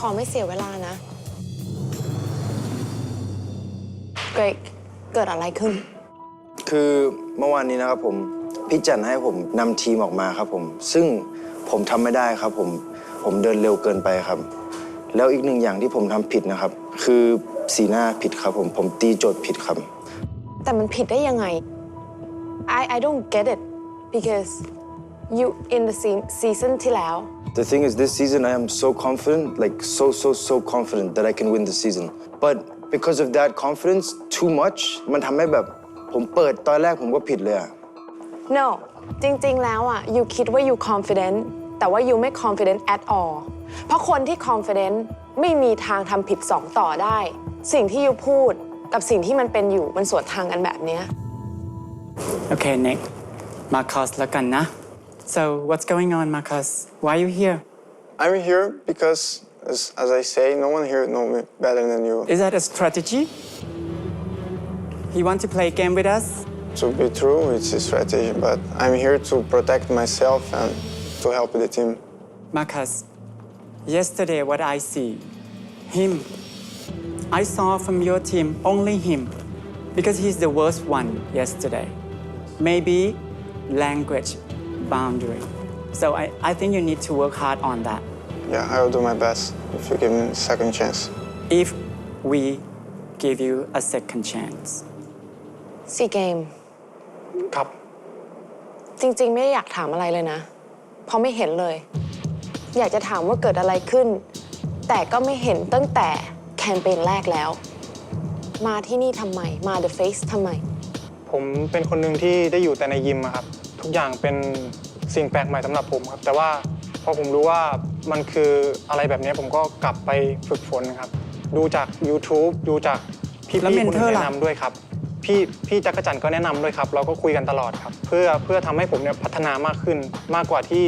ขอไม่เสียเวลานะ เกรกเกิดอะไรขึ้น คือเมื่อวานนี้นะครับผมพี่จันให้ผมนำทีมออกมาครับผม ซึ่งผมทำไม่ได้ครับผมผมเดินเร็วเกินไปครับ แล้วอีกหนึ่งอย่างที่ผมทำผิดนะครับ คือสีหน้าผิดครับผมผมตีโจทย์ผิดครับ แต่มันผิดได้ยังไง I I don't get it because you in the se- season ที่แล้ว The thing is, this season I am so confident, like so, so, so confident that I can win the season. But because of that confidence, too much, มันทำให้แบบผมเปิดตอนแรกผมก็ผิดเลยอะ no จริงๆ แล้วอะ you คิดว่า you confident แต่ว่า you ไม่ confident at all เพราะคนที่ confident ไม่มีทางทำผิดสองต่อได้ สิ่งที่ you พูดกับสิ่งที่มันเป็นอยู่มันสวนทางกันแบบเนี้ย Okay, Nick. Marcus แล้วกันนะ So what's going on, Marcus? Why are you here? I'm here because, as, as I say, no one here know me better than you. Is that a strategy? You want to play a game with us? To be true, it's a strategy, but I'm here to protect myself and to help the team. Marcus, yesterday what I see, him. I saw from your team only him because he's the worst one yesterday. Maybe language boundary. So I, I think you need to work hard on that. Yeah, I will do my best if you give me a second chance. If we give you a second chance. ซีเกมครับ จริงๆ ไม่ได้อยากถามอะไรเลยนะ เพราะไม่เห็นเลย อยากจะถามว่าเกิดอะไรขึ้น แต่ก็ไม่เห็นตั้งแต่แคมเปญแรกแล้ว มาที่นี่ทำไม มา The Face ทำไม ผมเป็นคนหนึ่งที่ได้อยู่แต่ในยิมอะครับ ทุกอย่างเป็นสิ่งแปลกใหม่สำหรับผมครับ แต่ว่าพอผมรู้ว่ามันคืออะไรแบบนี้ผมก็กลับไปฝึกฝนครับ ดูจาก YouTube ดูจากพี่แล้วๆคน mentor อื่นล่ะ แนะนำด้วยครับ พี่พี่จักรจันทร์ก็แนะนำด้วยครับ เราก็คุยกันตลอดครับ เพื่อเพื่อทำให้ผมเนี่ยพัฒนามากขึ้น มากกว่าที่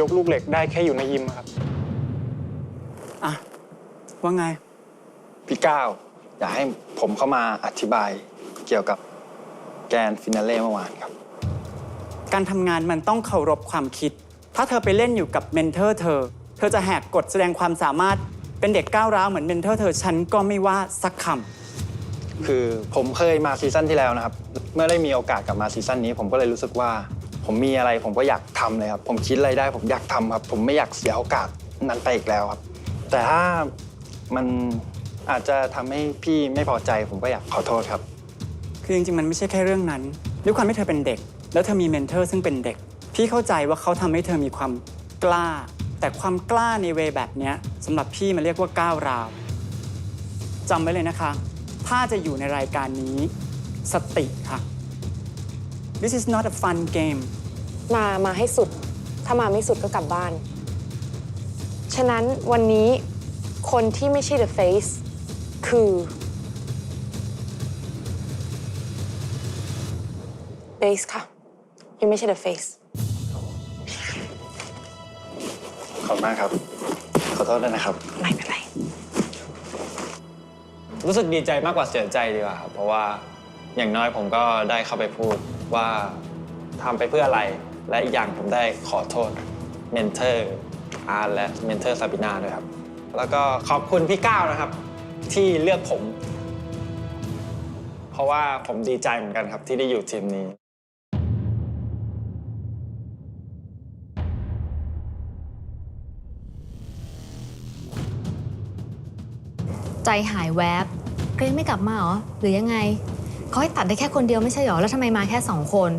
ยกลูกเหล็กได้แค่อยู่ในยิมอะครับ อะ ว่าไง พี่ก้าวอยากให้ผมเข้ามาอธิบายเกี่ยวกับแกรนด์ฟินาเล่เมื่อวานครับ การทำงานมันต้องเคารพความคิด ถ้าเธอไปเล่นอยู่กับเมนเทอร์เธอ เธอจะแหกกฎแสดงความสามารถ เป็นเด็กก้าวร้าวเหมือนเมนเทอร์เธอ ฉันก็ไม่ว่าสักคคือผมเคยมาซีซั่นที่แล้วนะครับ เมื่อได้มีโอกาสกลับมาซีซั่นนี้ ผมก็เลยรู้สึกว่า ผมมีอะไรผมก็อยากทำเลยครับ ผมคิดอะไรได้ผมอยากทำครับ ผมไม่อยากเสียโอกาสนั้นไปอีกแล้วครับ แต่ถ้ามันอาจจะทำให้พี่ไม่พอใจ ผมก็อยากขอโทษครับำคือจริงๆ มันไม่ใช่แค่เรื่องนั้น ด้วยความที่เธอเป็นเด็ก แล้วเธอมีเมนเทอร์ซึ่งเป็นเด็ก พี่เข้าใจว่าเขาทำให้เธอมีความกล้า แต่ความกล้าในเวแบบนี้สำหรับพี่มันเรียกว่าก้าวร้าวจำไว้เลยนะคะ ถ้าจะอยู่ในรายการนี้ สติค่ะ This is not a fun game มามาให้สุด ถ้ามาไม่สุดก็กลับบ้าน ฉะนั้นวันนี้คนที่ไม่ใช่ The Face คือ Base ค่ะ ยังไม่ใช่ The Face ขอบคุณมากครับ ขอโทษด้วยนะครับ ไม่เป็นไร รู้สึกดีใจมากกว่าเสียใจดีกว่าครับ เพราะว่าอย่างน้อยผมก็ได้เข้าไปพูดว่าทำไปเพื่ออะไร และอีกอย่างผมได้ขอโทษเมนเทอร์อาร์และเมนเทอร์ซาบินาด้วยครับ แล้วก็ขอบคุณพี่ก้าวนะครับ ที่เลือกผม เพราะว่าผมดีใจเหมือนกันครับที่ได้อยู่ทีมนี้ ใจหายแวบเกรงไม่กลับมาเหรอ หรือยังไงเขาให้ตัดได้แค่คนเดียวไม่ใช่เหรอ แล้วทำไมมาแค่สองคน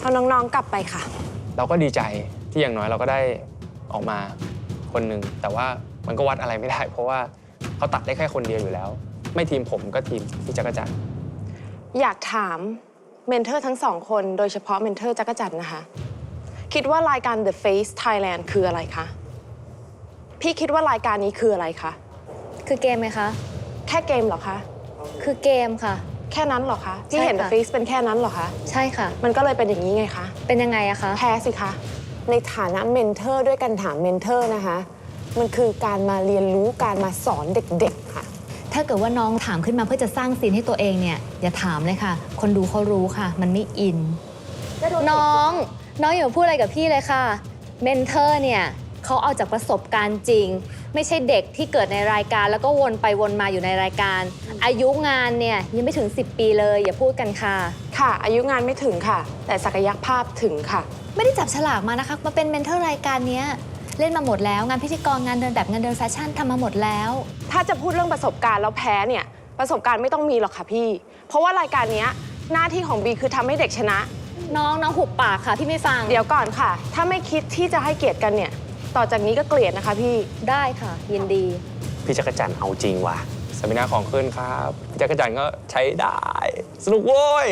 เอาน้องๆกลับไปค่ะ เราก็ดีใจที่อย่างน้อยเราก็ได้ออกมาคนหนึ่งแต่ว่ามันก็วัดอะไรไม่ได้ เพราะว่าเขาตัดได้แค่คนเดียวอยู่แล้ว ไม่ทีมผมก็ทีมพี่จักรจันทร์อยากถามเมนเทอร์ทั้งสองคน โดยเฉพาะเมนเทอร์จักรจันทร์นะคะ คิดว่ารายการ The Face Thailand คืออะไรคะ พี่คิดว่ารายการนี้คืออะไรคะ คือเกมไหมคะ แค่เกมเหรอคะ คือเกมค่ะ แค่นั้นเหรอคะพี่เห็นใช่ The ค่ะ Face เป็นแค่นั้นเหรอคะ ใช่ค่ะ มันก็เลยเป็นอย่างนี้ไงคะ เป็นยังไงอะคะ แพ้สิคะ ในฐานะเมนเทอร์ด้วยกันถามเมนเทอร์นะคะ มันคือการมาเรียนรู้การมาสอนเด็กๆค่ะ ถ้าเกิดว่าน้องถามขึ้นมาเพื่อจะสร้างซีนให้ตัวเองเนี่ยอย่าถามเลยค่ะ คนดูเขารู้ค่ะ มันไม่อิน น้อง น้องอย่ามาพูดอะไรกับพี่เลยค่ะ เมนเทอร์เนี่ย เขาเอาจากประสบการณ์จริง ไม่ใช่เด็กที่เกิดในรายการ แล้วก็วนไปวนมาอยู่ในรายการ อายุงานเนี่ยยังไม่ถึง 10 ปีเลย อย่าพูดกันค่ะ ค่ะ อายุงานไม่ถึงค่ะ แต่ศักยภาพถึงค่ะ ไม่ได้จับฉลากมานะคะ มาเป็นเมนเทอร์รายการเนี้ยเล่นมาหมดแล้ว งานพิธีกรงานเดินแบบงานเดินแฟชั่นทำมาหมดแล้ว ถ้าจะพูดเรื่องประสบการณ์แล้วแพ้เนี่ยประสบการณ์ไม่ต้องมีหรอกค่ะพี่ เพราะว่ารายการเนี้ยหน้าที่ของบีคือทำให้เด็กชนะ น้องน้องหุบปากค่ะพี่ไม่ฟัง เดี๋ยวก่อนค่ะ ถ้าไม่คิดที่จะให้เกียรติกันเนี่ย ต่อจากนี้ก็เกลียดนะคะพี่ ได้ค่ะ ยินดี พี่จักรจันทร์เอาจริงว่ะสมินาของขึ้นครับพี่จักรจันทร์ก็ใช้ได้ สนุกโว้ย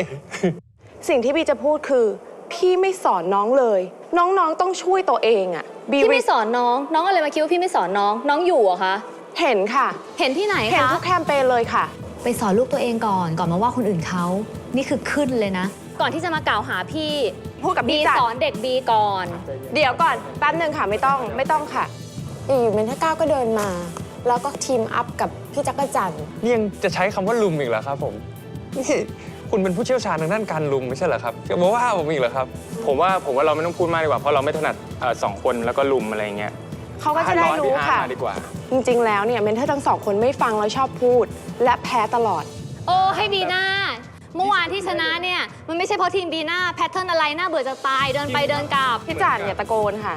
สิ่งที่บีจะพูดคือ พี่ไม่สอนน้องเลย น้องๆต้องช่วยตัวเองอะบีพี่ไม่สอนน้อง น้องอะไรมาคิดว่าพี่ไม่สอนน้อง น้องอยู่เหรอคะ เห็นค่ะ เห็นที่ไหนเห็นคะ ทุกแคมเปญเลยค่ะ ไปสอนลูกตัวเองก่อนก่อนมาว่าคนอื่นเขา นี่คือขึ้นเลยนะ ก่อนที่จะมากล่าวหาพี่พูดกับบีพี่จัดสอนเด็กบีก่อน เดี๋ยวก่อนแป๊บนึงค่ะไม่ต้องไม่ต้องค่ะอยู่ๆเมนเทอร์ก้าวก็เดินมา แล้วก็ทีมอัพกับพี่จักรจันทร์นี่ยังจะใช้คำว่าลุมอีกเหรอครับผมนี่คุณเป็นผู้เชี่ยวชาญทางด้านการลุมไม่ใช่เหรอครับจะมาว่าผมอีกเหรอครับ ผมว่าผมว่าเราไม่ต้องพูดมากดีกว่าเพราะเราไม่ถนัดเอ่อสองคนแล้วก็ลุมอะไรอย่างเงี้ยเขาก็จะได้ให้รู้พี่อาร์ตค่ะ มาดีกว่า จริงๆแล้วเนี่ยเมนเทอร์ทั้งสองคนไม่ฟังแล้วชอบพูด และแพ้ตลอด โอ้ให้บีน่า เมื่อวานที่ชนะเนี่ย มันไม่ใช่เพราะทีมบีน่าแพทเทิร์นอะไรน่าเบื่อจะตายเดินไปเดินกลับพี่จันอย่าตะโกนค่ะ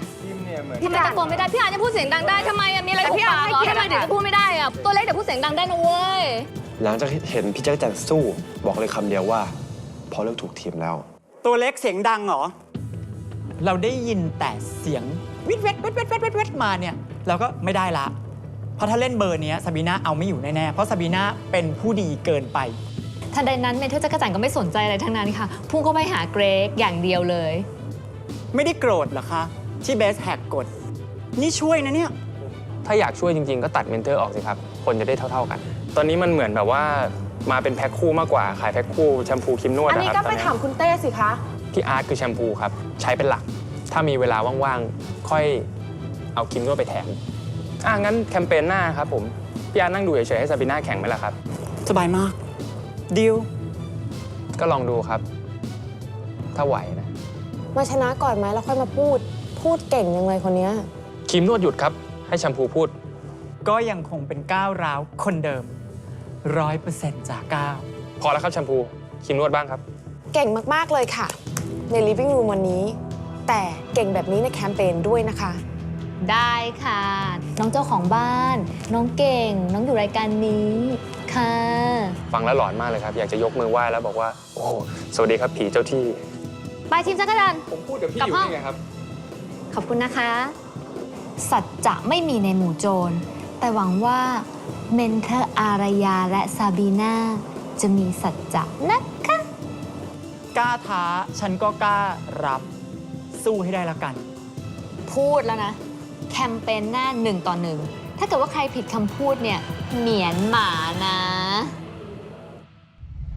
ทำไมตะโกนไม่ได้พี่อาจจะพูดเสียงดังได้ทำไมอะมีอะไรแต่หุบพี่อาปาร์กตเหรอให้เกียรติทำไมถึงอะจะพูดไม่ได้อะตัวเล็กแต่พูดเสียงดังได้นะเว้ย หลังจากเห็นพี่แจ๊คจันสู้ บอกเลยคำเดียวว่า พอเลือกถูกทีมแล้ว ตัวเล็กเสียงดังเหรอ เราได้ยินแต่เสียงวิดเวดเวดเวดเวดเวดเวดมาเนี่ย เราก็ไม่ได้ละ เพราะถ้าเล่นเบอร์เนี้ยซาบีนาเอาไม่อยู่แน่ ๆ เพราะซาบีนาเป็นผู้ดีเกินไป ทันใดนั้นเมนเทอร์จักรจันทร์ก็ไม่สนใจอะไรทั้งนั้นค่ะ พุ่งเข้าไปหาเกรกอย่างเดียวเลย ไม่ได้โกรธเหรอคะ ที่เบสแฮกกด นี่ช่วยนะเนี่ย ถ้าอยากช่วยจริงๆ ก็ตัดเมนเทอร์ออกสิครับ คนจะได้เท่าๆกัน ตอนนี้มันเหมือนแบบว่ามาเป็นแพ็คคู่มากกว่า ขายแพ็คคู่แชมพูครีมนวดอันนะนี้ครับก็ตอไปนเนี้ยถามคุณเต้สิคะพี่อาร์ตคือแชมพูครับ ใช้เป็นหลัก ถ้ามีเวลาว่างๆ ค่อยเอาครีมนวดไปแถม อะงั้นแคมเปญหน้าครับผม พี่อาร์ตนั่งดูเฉยๆให้ซาบิน่าแข่งไหมล่ะครับ สบายมาก ดิว ก็ลองดูครับ ถ้าไหวนะ มาชนะก่อนไหมแล้วค่อยมาพูด พูดเก่งยังเลยคนเนี้ย ครีมนวดหยุดครับ ให้แชมพูพูด ก็ยังคงเป็นก้าวร้าวคนเดิมร้อยเปอร์เซ็นต์จากก้าวพอแล้วครับแชมพูครีมนวดบ้างครับ เก่งมาก ๆ เลยค่ะ ใน living room วันนี้ แต่เก่งแบบนี้ในแคมเปญด้วยนะคะ ได้ค่ะ น้องเจ้าของบ้าน น้องเก่ง น้องอยู่รายการนี้ ค่ะ ฟังแล้วหลอนมากเลยครับ อยากจะยกมือไหว้แล้วบอกว่า โอ้โหสวัสดีครับผีเจ้าที่ ไปทีมจักรจันทร์ ผมพูดกับพี่กลับอยู่ห้องนี่ไงครับ ขอบคุณนะคะ สัจจะไม่มีในหมู่โจร แต่หวังว่าเมนเทอร์อารยาและซาบีนาจะมีสัจจะนะคะ กล้าท้าฉันก็กล้ารับ สู้ให้ได้แล้วกัน พูดแล้วนะ แคมเปญหน้าหนึ่งต่อหนึ่ง ถ้าเกิดว่าใครผิดคำพูดเนี่ย เหมียนหมานะ